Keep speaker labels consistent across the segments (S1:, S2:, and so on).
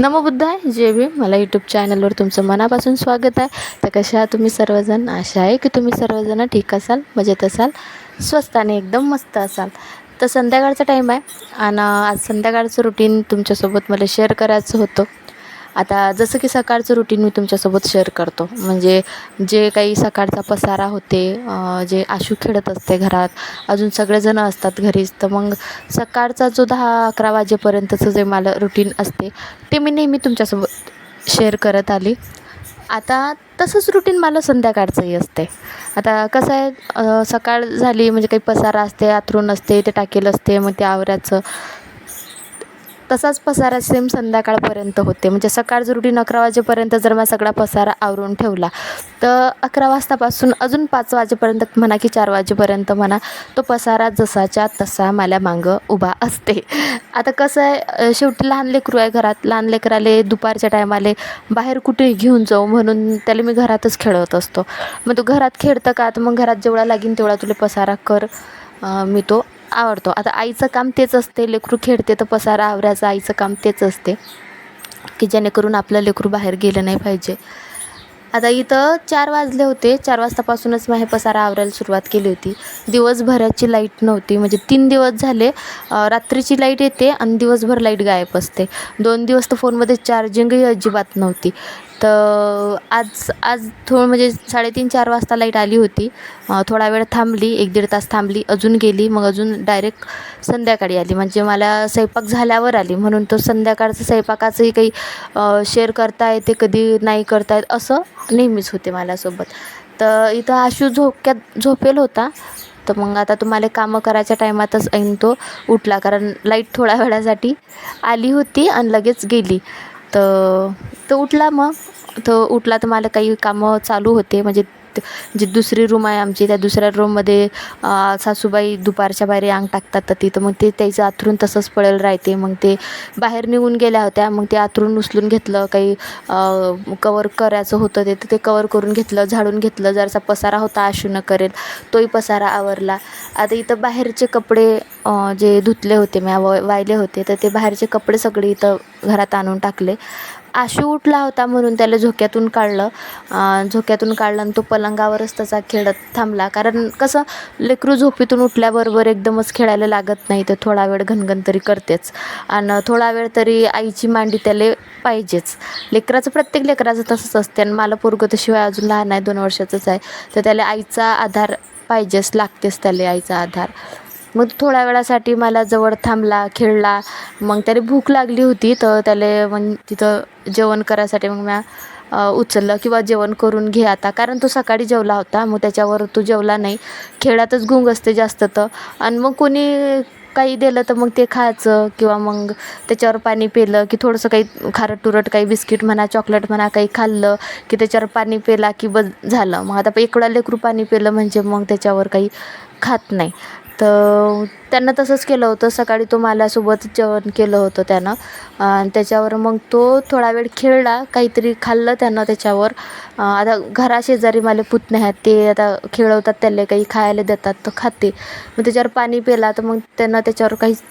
S1: नमोबुद्धाय जे बी मला यूट्यूब चॅनलवर तुमचं मनापासून स्वागत आहे. तर कशा आहात तुम्ही सर्वजण? आशा आहे की तुम्ही सर्वजण ठीक असाल मजेत असाल स्वस्त आणि एकदम मस्त असाल. तर संध्याकाळचा टाईम आहे आणि आज संध्याकाळचं रुटीन तुमच्यासोबत मला शेअर करायचं होतं. आता जसं की सकाळचं रुटीन मी तुमच्यासोबत शेअर करतो. म्हणजे जे काही सकाळचा पसारा होते जे आशू खेळत असते घरात अजून सगळेजण असतात घरीच तर मग सकाळचा जो दहा अकरा वाजेपर्यंतचं जे मला रुटीन असते ते मी नेहमी तुमच्यासोबत शेअर करत आली. आता तसंच रुटीन मला संध्याकाळचंही असते. आता कसं आहे सकाळ झाली म्हणजे काही पसारा असते अथरून असते ते टाकेल असते मग ते आवरायचं. तसाच पसारा सेम संध्याकाळपर्यंत होते. म्हणजे सकाळचं रुटीन अकरा वाजेपर्यंत जर मी सगळा पसारा आवरून ठेवला तर अकरा वाजतापासून अजून पाच वाजेपर्यंत म्हणा की चार वाजेपर्यंत म्हणा तो पसारा जसाच्या तसा मला मागं उभा असते. आता कसं आहे शेवटी लहान लेकरू आहे घरात. लहान लेकराले दुपारच्या टायमाले बाहेर कुठे घेऊन जाऊ म्हणून त्याला मी घरातच खेळवत असतो. मग तो घरात खेळतं का? तर मग घरात जेवढा लागीन तेवढा तुला पसारा कर. मी तो आवडतो. आता आईचं काम तेच असते. लेकरू खेळते तर पसारा आवरायचं. आईचं काम तेच असते. की जेणेकरून आपलं लेकरू बाहेर गेलं नाही पाहिजे. आता इथं चार वाजले होते. चार वाजतापासूनच मी हे पसारा आवरायला सुरुवात केली होती. दिवसभराची लाइट नव्हती. म्हणजे तीन दिवस झाले. रात्रीची लाइट येते आणि दिवसभर लाइट गायब असते. दोन दिवस तर फोनमध्ये चार्जिंगही अजिबात नव्हती. तर आज आज थोडं म्हणजे साडेतीन चार वाजता लाइट आली होती. थोडा वेळ थांबली एक दीड तास थांबली अजून गेली मग अजून डायरेक्ट संध्याकाळी आली. म्हणजे मला स्वयंपाक झाल्यावर आली म्हणून तो संध्याकाळचं स्वयंपाकाचंही काही शेअर करता येते कधी नाही करता येत असं नेहमीच होते माझ्यासोबत. तर इथं आशू झोक्यात झोपेल होता. तर मग आता तुम्हाला कामं करायच्या टायमातच ऐन तो उठला कारण लाइट थोड्या वेळासाठी आली होती आणि लगेच गेली. तर तो उठला मग. तो उठला तर मला काही कामं चालू होते. म्हणजे जी दुसरी रूम आहे आमची त्या दुसऱ्या रूममध्ये सासूबाई दुपारच्या बाहेर अंग टाकतात तर तिथं मग ते त्याचं आथरून तसंच पडेल राहते. मग ते बाहेर निघून गेल्या होत्या. मग ते आथरून उचलून घेतलं. काही कवर करायचं होतं ते तर ते कवर करून घेतलं झाडून घेतलं. जरासा पसारा होता आशूनं करेल. तोही पसारा आवरला. आता इथं बाहेरचे कपडे जे धुतले होते मी व होते तर ते बाहेरचे कपडे सगळे इथं घरात आणून टाकले. आशू उठला होता म्हणून त्याला झोक्यातून काढलं. झोक्यातून काढलं आणि तो पलंगावरच त्याचा खेळत थांबला. कारण कसं लेकरू झोपेतून उठल्याबरोबर एकदमच खेळायला लागत नाही तर थोडा वेळ घनघन तरी करतेच. आणि थोडा वेळ तरी आईची मांडी त्याला पाहिजेच. लेकराचं प्रत्येक लेकराचं तसंच असते आणि मला पोरगं तशिवाय अजून लहान आहे दोन वर्षाचंच आहे. तर त्याला आईचा आधार पाहिजेच लागतेच त्याला आईचा आधार. मग थोड्या वेळासाठी मला जवळ थांबला खेळला. मग त्याला भूक लागली होती तर त्याला मग तिथं जेवण करायसाठी मग म्या उचललं किंवा जेवण करून घे आता. कारण तो सकाळी जेवला होता मग त्याच्यावर तो जेवला नाही. खेळातच गुंग असते जास्त तर. आणि मग कोणी काही दिलं तर मग ते खायचं किंवा मग त्याच्यावर पाणी पिलं की थोडंसं काही खारट तुरट काही बिस्किट म्हणा चॉकलेट म्हणा काही खाल्लं की त्याच्यावर पाणी पिला की बस झालं. मग आता एकडा लेकरू पाणी पिलं म्हणजे मग त्याच्यावर काही खात नाही. तर त्यांना तसंच केलं होतं. सकाळी तो माझ्यासोबत जेवण केलं होतं त्यानं. आणि त्याच्यावर मग तो थोडा वेळ खेळला. काहीतरी खाल्लं त्यानं त्याच्यावर. आता घराशेजारी मला पुतणे आहेत. ते आता खेळवतात त्याला काही खायला देतात तर खाते. मग त्याच्यावर पाणी पिला तर मग त्यानं त्याच्यावर काहीच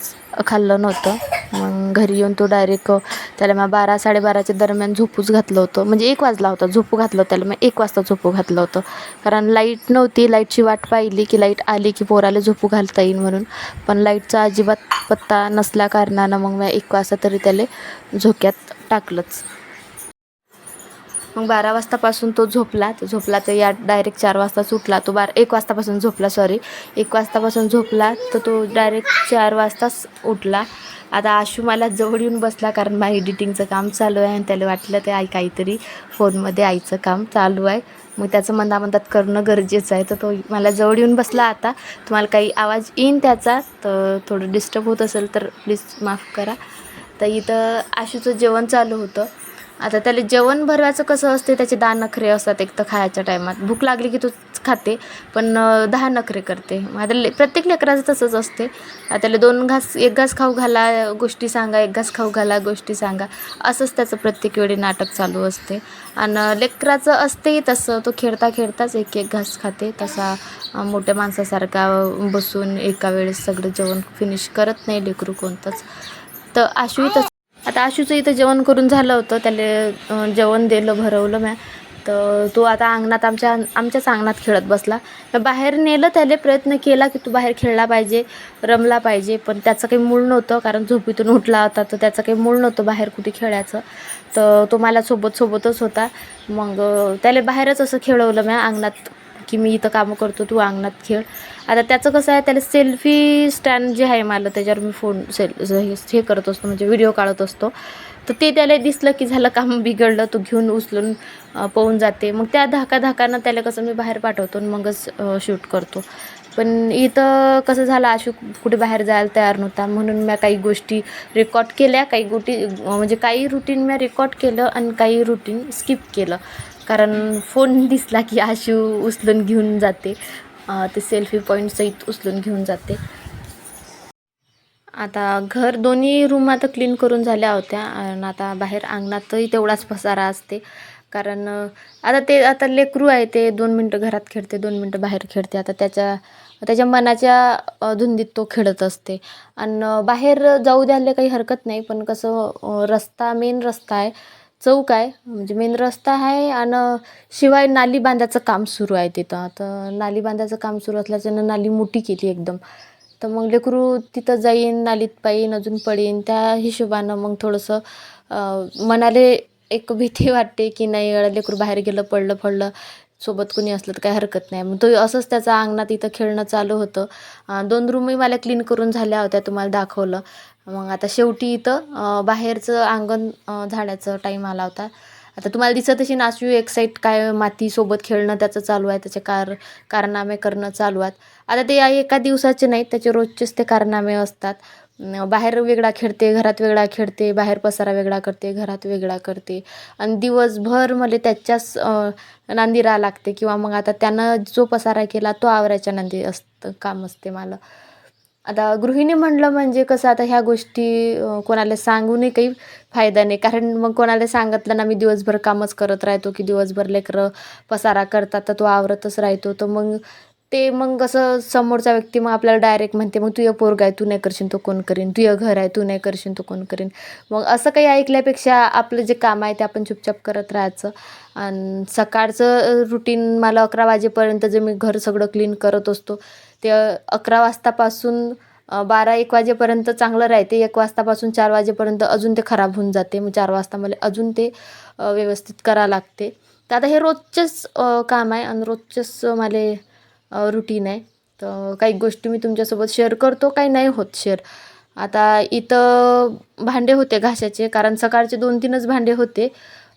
S1: खाल्लं नव्हतं. मग घरी येऊन तो डायरेक्ट त्याला मग बारा साडेबाराच्या दरम्यान झोपूच घातलं होतं. म्हणजे एक वाजला होता झोपू घातलं त्याला. मग एक वाजता झोपू घातलं होतं. कारण लाइट नव्हती लाईटची वाट पाहिली की लाइट आली की पोराला झोपू घालता येईल म्हणून. पण लाईटचा अजिबात पत्ता नसल्या कारणानं मग मी एक वाजता तरी त्याला झोक्यात टाकलंच. मग बारा वाजतापासून तो झोपला. झोपला तर या डायरेक्ट चार वाजताच उठला तो बारा एक वाजतापासून झोपला सॉरी एक वाजतापासून झोपला तर तो डायरेक्ट चार वाजताच उठला. आता आशू मला जवळ येऊन बसला कारण माझं एडिटिंगचं काम चालू आहे आणि त्याला वाटलं ते आई काहीतरी फोनमध्ये आईचं काम चालू आहे. मग त्याचं म्हणता करणं गरजेचं आहे. तर तो मला जवळ येऊन बसला आता. तुम्हाला काही आवाज येईन त्याचा? तर थोडं डिस्टर्ब होत असेल तर प्लीज माफ करा. तर इथं आशूचं जेवण चालू होतं. आता त्याला जेवण भरवायचं कसं असते त्याचे दहा नखरे असतात एक तर खायच्या टायमात. भूक लागली की तू खाते पण दहा नखरे करते. मग आता ले प्रत्येक लेकराचं तसंच असते आता त्याला दोन घास एक घास खाऊ घाला गोष्टी सांगा एक घास खाऊ घाला गोष्टी सांगा. असंच त्याचं प्रत्येक वेळी नाटक चालू असते. आणि लेकराचं असतेही तसं. तो खेळता खेळताच एक एक घास खाते. तसा मोठ्या माणसासारखा बसून एका वेळेस सगळं जेवण फिनिश करत नाही लेकरू कोणतंच. तर आशुही तसं आता आशूचं इथं जेवण करून झालं होतं. त्याला जेवण दिलं भरवलं म्या. तर तो आता अंगणात आमच्या आमच्याच अंगणात खेळत बसला. बाहेर नेलं त्याला प्रयत्न केला की तू बाहेर खेळला पाहिजे रमला पाहिजे. पण त्याचं काही मूळ नव्हतं कारण झोपीतून उठला होता. तर त्याचं काही मूळ नव्हतं बाहेर कुठे खेळायचं. तर तो मला सोबत सोबतच होता. मग त्याला बाहेरच असं खेळवलं म्या अंगणात. की मी इथं कामं करतो तू अंगणात खेळ. आता त्याचं कसं आहे त्याला सेल्फी स्टँड जे आहे मला त्याच्यावर मी फोन सेल हे करत असतो म्हणजे व्हिडिओ काढत असतो. तर ते त्याला दिसलं की झालं काम बिघडलं तो घेऊन उचलून पळून जाते. मग त्या धाका धाकानं त्याला कसं मी बाहेर पाठवतो आणि मगच शूट करतो. पण इथं कसं झालं आशू कुठे बाहेर जायला तयार नव्हता. म्हणून मी काही गोष्टी रेकॉर्ड केल्या काही गोष्टी म्हणजे काही रुटीन मी रेकॉर्ड केलं आणि काही रुटीन स्किप केलं. कारण फोन दिसला की आशू उचलून घेऊन जाते. ते सेल्फी पॉईंटसहित उचलून घेऊन जाते. आता घर दोन्ही रूम आता क्लीन करून झाल्या होत्या. आणि आता बाहेर अंगणातही तेवढाच पसारा असते. कारण आता ते आता लेकरू आहे ते दोन मिनटं घरात खेळते दोन मिनटं बाहेर खेळते. आता त्याच्या त्याच्या मनाच्या धुंदीत तो खेळत असते. आणि बाहेर जाऊ द्यायला काही हरकत नाही. पण कसं रस्ता मेन रस्ता आहे. चौक आहे. म्हणजे मेन रस्ता आहे आणि शिवाय नाली बांधायचं काम सुरू आहे तिथं. आता नाली बांधायचं काम सुरू असल्याच्यानं नाली मोठी केली एकदम. तर मग लेकरू तिथं जाईन नालीत पाईन अजून पडीन. त्या हिशोबानं मग थोडंसं मनाले एक भीती वाटते की नाही लेकरू बाहेर गेलं पडलं पडलं सोबत कोणी असलं तर काही हरकत नाही. मग तो असंच त्याचा अंगणात इथं खेळणं चालू होतं. दोन रूमही मला क्लीन करून झाल्या होत्या तुम्हाला दाखवलं. मग आता शेवटी इथं बाहेरचं अंगण अं, झाडाचं टाईम आला होता. आता तुम्हाला दिसत अशी नाचू एक्साईट काय मातीसोबत खेळणं त्याचं चालू आहे त्याचे कार कारनामे करणं चालू आहेत. आता ते एका दिवसाचे नाहीत त्याचे रोजचेच ते कारनामे असतात. बाहेर वेगळा खेळते घरात वेगळा खेळते बाहेर पसारा वेगळा करते घरात वेगळा करते. आणि दिवसभर मला त्याच्याच अं, नांदी लागते किंवा मग आता त्यानं जो पसारा केला तो आवरायच्या नांदी असतं काम असते मला. आता गृहिणी म्हणलं म्हणजे कसं आता ह्या गोष्टी कोणाला सांगूनही काही फायदा नाही. कारण मग कोणाला सांगितलं ना मी दिवसभर कामच करत राहतो की दिवसभर लेकरं पसारा करतात तर तो आवरतच राहतो. तर मग ते मग कसं समोरचा व्यक्ती मग आपल्याला डायरेक्ट म्हणते मग तुझं पोरग आहे तू नाही करशील तो कोण करीन. तुझं घर आहे तू नाही करशील तो कोण करीन. मग असं काही ऐकल्यापेक्षा आपलं जे काम आहे ते आपण चुपचाप करत राहायचं. आणि सकाळचं रुटीन मला अकरा वाजेपर्यंत जे मी घर सगळं क्लीन करत असतो ते अकरा वाजतापासून बारा एक वाजेपर्यंत चांगलं राहते. एक वाजतापासून चार वाजेपर्यंत अजून ते खराब होऊन जाते. मग चार वाजता मला अजून ते व्यवस्थित करावं लागते. तर आता हे रोजचेच काम आहे. आणि रोजचेच मला रुटीन आहे. तर काही गोष्टी मी तुमच्यासोबत शेअर करतो काही नाही होत शेअर आता इथं भांडे होते घाशाचे कारण सकाळचे दोन तीनच भांडे होते.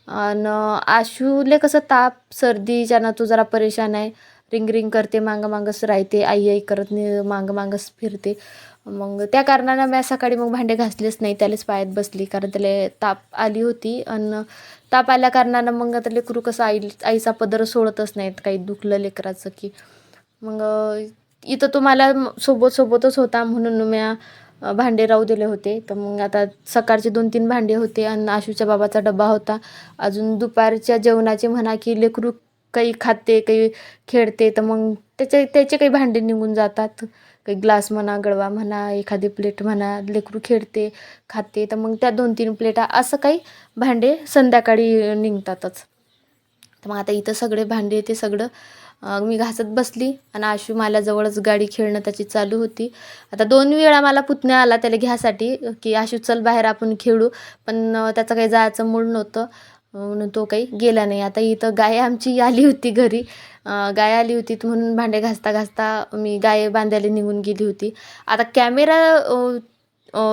S1: आणि आशूले कसं ताप सर्दीच्यानं तो जरा परेशान आहे रिंग रिंग करते मागं मागंच राहते आई आई करत नाही मागं मागंच फिरते. मग त्या कारणानं मी सकाळी मग भांडे घासलेच नाही त्यालाच पायात बसली कारण त्याला ताप आली होती. आणि ताप आल्या कारणानं मग आता लेकरू कसं आई आईचा पदर सोडतच नाहीत काही दुखलं लेकराचं की. मग इथं तो मला सोबत सोबतच होता म्हणून मी भांडे राहू दिले होते. तर मग आता सकाळचे दोन तीन भांडे होते आणि आशूच्या बाबाचा डबा होता. अजून दुपारच्या जेवणाचे म्हणा की लेकरू काही खाते काही खेळते तर मग त्याचे त्याचे काही भांडे निघून जातात. काही ग्लास म्हणा गडवा म्हणा एखादी प्लेट म्हणा लेकरू खेळते खाते तर मग त्या दोन तीन प्लेटा असं काही भांडे संध्याकाळी निघतातच. तर मग आता इथं सगळे भांडे ते सगळं मी घासत बसली आणि आशू मला जवळच गाडी खेळणं त्याची चालू होती. आता दोन वेळा मला पुतण्या आला त्याला घ्यासाठी की आशू चल बाहेर आपण खेळू पण त्याचं काही जायचं मूड नव्हतं. म्हणून तो काही गेला नाही. आता इथं गाय आमची आली होती घरी. गाय आली होती म्हणून भांडे घासता घासता मी गाय बांधायला निघून गेली होती. आता कॅमेरा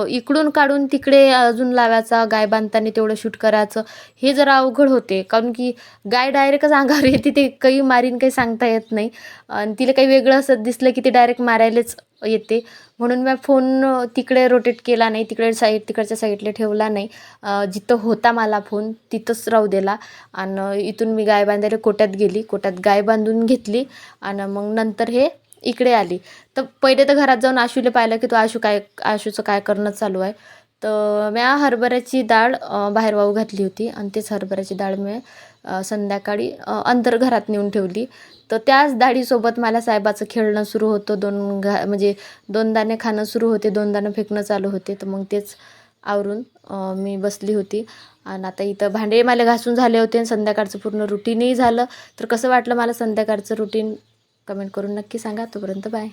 S1: इकडून काढून तिकडे अजून लावायचा गाय बांधताना तेवढं शूट करायचं हे जरा अवघड होते. कारण की गाय डायरेक्टच अंगावर येते ते काही मारीन काही सांगता येत नाही. आणि तिला काही वेगळं असं दिसलं की ते डायरेक्ट मारायलाच येते. म्हणून मी फोन तिकडे रोटेट केला नाही तिकडे साईड तिकडच्या साईडला ठेवला नाही. जिथं होता मला फोन तिथंच राहू दिला. आणि इथून मी गाय बांधायला कोट्यात गेली. कोट्यात गाय बांधून घेतली. आणि मग नंतर हे इकडे आली. तर पहिले तर घरात जाऊन आशूला पाहिलं की तो आशू काय आशूचं काय करणं चालू आहे. तर म्या हरभऱ्याची डाळ बाहेर वाहू घातली होती आणि तेच हरभऱ्याची डाळ मी संध्याकाळी अंतर घरात नेऊन ठेवली. तर त्याच डाळीसोबत मला साहेबाचं खेळणं सुरू होतं. दोन घा म्हणजे दोन दाणे खाणं सुरू होते दोन दाणं फेकणं चालू होते. तर मग तेच आवरून मी बसली होती. आणि आता इथं भांडे मला घासून झाले होते आणि संध्याकाळचं पूर्ण रुटीनही झालं. तर कसं वाटलं मला संध्याकाळचं रुटीन कमेंट करून नक्की सांगा. तोपर्यंत बाय.